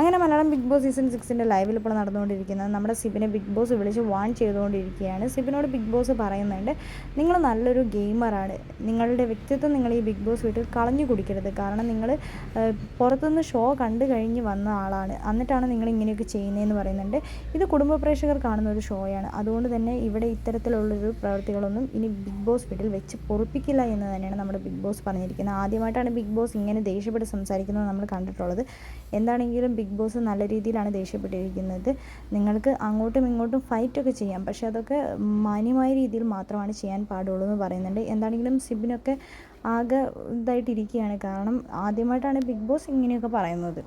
അങ്ങനെ Malayalam Bigg Boss season സിക്സിന്റെ ലൈവിൽ ഇപ്പോൾ നടന്നുകൊണ്ടിരിക്കുന്നത് നമ്മുടെ സിബിനെ ബിഗ് ബോസ് വിളിച്ച് വാൺ ചെയ്തുകൊണ്ടിരിക്കുകയാണ്. സിബിനോട് ബിഗ് ബോസ് പറയുന്നുണ്ട് നിങ്ങൾ നല്ലൊരു ഗെയിമറാണ്. നിങ്ങളുടെ വ്യക്തിത്വം നിങ്ങൾ ഈ ബിഗ് ബോസ് വീട്ടിൽ കളഞ്ഞു കുടിക്കരുത്. കാരണം നിങ്ങൾ പുറത്തുനിന്ന് ഷോ കണ്ടു കഴിഞ്ഞ് വന്ന ആളാണ്. എന്നിട്ടാണ് നിങ്ങൾ ഇങ്ങനെയൊക്കെ ചെയ്യുന്നതെന്ന് പറയുന്നുണ്ട്. ഇത് കുടുംബ പ്രേക്ഷകർ കാണുന്ന ഒരു ഷോയാണ്. അതുകൊണ്ട് തന്നെ ഇവിടെ ഇത്തരത്തിലുള്ളൊരു പ്രവൃത്തികളൊന്നും ഇനി ബിഗ് ബോസ് വീട്ടിൽ വെച്ച് പൊറുപ്പിക്കില്ല എന്ന് തന്നെയാണ് നമ്മുടെ ബിഗ് ബോസ് പറഞ്ഞിരിക്കുന്നത്. ആദ്യമായിട്ടാണ് ബിഗ് ബോസ് ഇങ്ങനെ ദേഷ്യപ്പെട്ട് സംസാരിക്കുന്നത് നമ്മൾ കണ്ടിട്ടുള്ളത്. എന്താണെങ്കിലും ബിഗ് ബോസ് നല്ല രീതിയിലാണ് ദേഷ്യപ്പെട്ടിരിക്കുന്നത്. നിങ്ങൾക്ക് അങ്ങോട്ടും ഇങ്ങോട്ടും ഫൈറ്റൊക്കെ ചെയ്യാം. പക്ഷേ അതൊക്കെ മാന്യമായ രീതിയിൽ മാത്രമാണ് ചെയ്യാൻ പാടുള്ളൂ എന്ന് പറയുന്നുണ്ട്. എന്താണെങ്കിലും സിബിനൊക്കെ ആകെ ഇതായിട്ടിരിക്കുകയാണ്. കാരണം ആദ്യമായിട്ടാണ് ബിഗ് ബോസ് ഇങ്ങനെയൊക്കെ പറയുന്നത്.